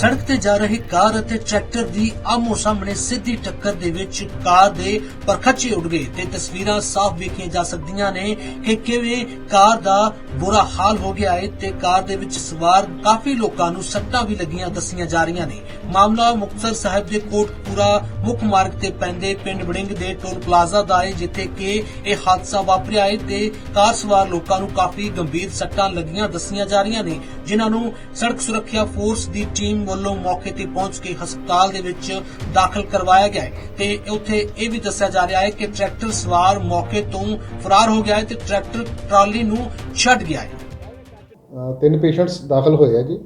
ਸੜਕ ਤੇ ਜਾ ਰਹੀ ਕਾਰ ਅਤੇ ਟਰੈਕਟਰ ਦੀ ਆਮੋ ਸਾਹਮਣੇ ਸਿੱਧੀ ਟੱਕਰ ਦੇ ਵਿੱਚ ਕਾਰ ਦੇ ਪਰਖਚੇ ਉੱਡ ਗਏ ਤੇ ਤਸਵੀਰਾਂ ਸਾਫ਼ ਵੇਖੀਆਂ ਜਾ ਸਕਦੀਆਂ ਨੇ ਕਿ ਕਿਵੇਂ ਕਾਰ ਦਾ ਬੁਰਾ ਹਾਲ ਹੋ ਗਿਆ ਹੈ ਤੇ ਕਾਰ ਦੇ ਵਿੱਚ ਸਵਾਰ ਕਾਫੀ ਲੋਕਾਂ ਨੂੰ ਸੱਟਾਂ ਵੀ ਲੱਗੀਆਂ ਦੱਸੀਆਂ ਜਾ ਰਹੀਆਂ ਨੇ। ਮਾਮਲਾ ਮੁਕਤਸਰ ਸਾਹਿਬ ਦੇ ਕੋਟਪੂਰਾ ਮੁੱਖ ਮਾਰਗ ਤੇ ਪੈਂਦੇ ਪਿੰਡ ਬੜਿੰਗ ਦੇ ਟੋਲ ਪਲਾਜ਼ਾ ਦਾ ਹੈ, ਜਿੱਥੇ ਕਿ ਇਹ ਹਾਦਸਾ ਵਾਪਰਿਆ ਹੈ ਤੇ ਕਾਰ ਸਵਾਰ ਲੋਕਾਂ ਨੂੰ ਕਾਫੀ ਗੰਭੀਰ ਸੱਟਾਂ ਲੱਗੀਆਂ ਦੱਸੀਆਂ ਜਾ ਰਹੀਆਂ ਨੇ, ਜਿਨ੍ਹਾਂ ਨੂੰ ਸੜਕ ਸੁਰੱਖਿਆ ਫੋਰਸ ਦੀ ਟੀਮ ਵੱਲੋਂ ਮੌਕੇ ਤੇ ਪਹੁੰਚ ਕੇ ਹਸਪਤਾਲ ਦੇ ਵਿੱਚ ਦਾਖਲ ਕਰਵਾਇਆ ਗਿਆ ਹੈ। ਤੇ ਉੱਥੇ ਇਹ ਵੀ ਦੱਸਿਆ ਜਾ ਰਿਹਾ ਹੈ ਕਿ ਟਰੈਕਟਰ ਸਵਾਰ ਮੌਕੇ ਤੋਂ ਫਰਾਰ ਹੋ ਗਿਆ ਹੈ ਤੇ ਟਰੈਕਟਰ ਟਰਾਲੀ ਨੂੰ ਛੱਡ ਗਿਆ ਹੈ। ਅ, ਤਿੰਨ ਪੇਸ਼ੈਂਟਸ ਦਾਖਲ ਹੋਏ ਆ ਜੀ।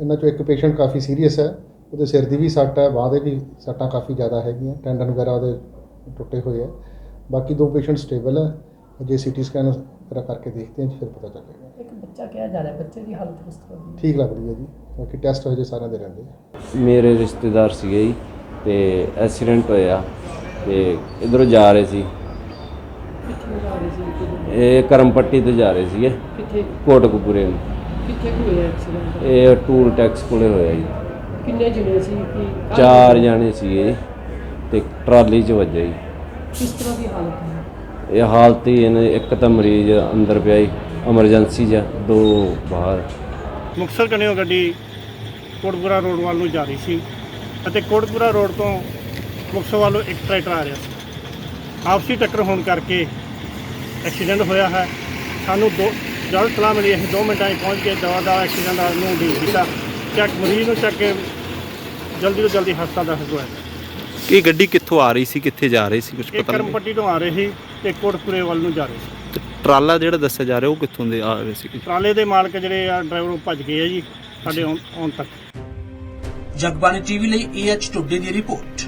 ਇਹਨਾਂ ਚੋਂ ਇੱਕ ਪੇਸ਼ੈਂਟ ਕਾਫੀ ਸੀਰੀਅਸ ਹੈ। ਉਹਦੇ ਸਿਰ ਦੀ ਵੀ ਸੱਟ ਹੈ ਬਾਹ ਦੇ ਵੀ ਸੱਟਾਂ ਕਾਫੀ ਜ਼ਿਆਦਾ ਹੈਗੀਆਂ ਟੈਂਡਨ ਵਗੈਰਾ ਉਹਦੇ ਟੁੱਟੇ ਹੋਏ ਆ। ਬਾਕੀ ਦੋ ਪੇਸ਼ੈਂਟ ਸਟੇਬਲ ਹੈ। ਅਜੇ ਸੀਟੀ ਸਕੈਨ ਵਗੈਰਾ ਕਰਕੇ ਦੇਖਦੇ ਹਾਂ ਜੀ ਫਿਰ ਪਤਾ ਚੱਲੇਗਾ। ਬੱਚਾ ਕਿਹਾ ਜਾ ਰਿਹਾ ਬੱਚੇ ਦੀ ਹਾਲਤ ਕਿਸ ਤਰ੍ਹਾਂ ਦੀ? ਠੀਕ ਲੱਗ ਰਹੀ ਹੈ ਜੀ ਬਾਕੀ ਟੈਸਟ ਹਜੇ ਸਾਰਿਆਂ ਦੇ ਰਹਿੰਦੇ ਆ। ਮੇਰੇ ਰਿਸ਼ਤੇਦਾਰ ਸੀਗੇ ਜੀ ਤੇ ਐਕਸੀਡੈਂਟ ਹੋਇਆ ਤੇ ਇਧਰੋਂ ਜਾ ਰਹੇ ਸੀ। ਕਿੱਥੇ ਜਾ ਰਹੇ ਸੀ? ਕਿੱਥੇ- ਇਹ ਕਰਮਪੱਟੀ ਤੋਂ ਜਾ ਰਹੇ ਸੀਗੇ ਕਿੱਥੇ? ਕੋਟਕਪੂਰੇ ਨੂੰ। ਕਿੱਥੇ ਕੁ ਹੋਇਆ ਐਕਸੀਡੈਂਟ ਇਹ ਟੂਲ ਟੈਕਸ ਕੋਲੇ ਹੋਇਆ ਜੀ। ਕਿੰਨੇ ਜਣੇ ਸੀ? ਕਿ ਚਾਰ ਜਾਣੇ ਸੀਗੇ ਜੀ ਤੇ ਟਰਾਲੀ 'ਚ ਵੱਜਿਆ ਜੀ। ਕਿਸ ਤਰ੍ਹਾਂ ਦੀ ਹਾਲਤ ਹੈ? ਇਹ ਹਾਲਤ ਹੀ ਇਹਨੇ ਇੱਕ ਤਾਂ ਮਰੀਜ਼ ਅੰਦਰ ਪਿਆ ਜੀ ਐਮਰਜੈਂਸੀ 'ਚ ਦੋ ਬਾਹਰ। ਮੁਕਤਸਰ ਕਨਿਓ ਗੱਡੀ ਕੋਟਪੁਰਾ ਰੋਡ ਵੱਲ ਨੂੰ ਜਾ ਰਹੀ ਸੀ ਅਤੇ ਕੋਟਪੁਰਾ ਰੋਡ ਤੋਂ ਮੁਕਤਸਰ ਵੱਲੋਂ ਇੱਕ ਟਰੈਕਟਰ ਆ ਰਿਹਾ ਸੀ। ਆਪਸੀ ਟੱਕਰ ਹੋਣ ਕਰਕੇ ਐਕਸੀਡੈਂਟ ਹੋਇਆ ਹੈ। ਸਾਨੂੰ ਦੋ ਜਲਦ ਸਲਾਹ ਮਿਲੀ ਅਸੀਂ 2 ਮਿੰਟਾਂ 'ਚ ਪਹੁੰਚ ਕੇ ਦਵਾ ਦਾ ਐਕਸੀਡੈਂਟ ਦਾ ਨੂੰ ਡੀਲ ਕੀਤਾ ਚੱਕ ਮਰੀਜ਼ ਨੂੰ ਚੱਕ ਕੇ ਜਲਦੀ ਤੋਂ ਜਲਦੀ ਹਸਪਤਾਲ ਦਾਖਲ ਕਰਵਾਇਆ ਕੀ ਗੱਡੀ ਕਿੱਥੋਂ ਆ ਰਹੀ ਸੀ ਕਿੱਥੇ ਜਾ ਰਹੀ ਸੀ ਕੁਝ ਇਹ ਪਤਾ ਨਹੀਂ। ਕਰਮਪੱਟੀ ਤੋਂ ਆ ਰਹੇ ਸੀ ਤੇ ਕੋਟਪੁਰੇ ਵੱਲ ਨੂੰ ਜਾ ਰਹੇ ਸੀ। ਟਰਾਲਾ ਜਿਹੜਾ ਦੱਸਿਆ ਜਾ ਰਿਹਾ ਉਹ ਕਿੱਥੋਂ ਦੇ ਆ ਰਹੇ ਸੀ? ਟਰਾਲੇ ਦੇ ਮਾਲਕ ਜਿਹੜੇ ਆ ਡਰਾਈਵਰ ਉਹ ਭੱਜ ਗਏ ਆ ਜੀ ਸਾਡੇ ਆਉਣ ਆਉਣ ਤੱਕ। ਜਗਬਾਣੀ ਟੀਵੀ ਲਈ ਏਐਚ ਟੁੱਡੇ ਦੀ ਰਿਪੋਰਟ।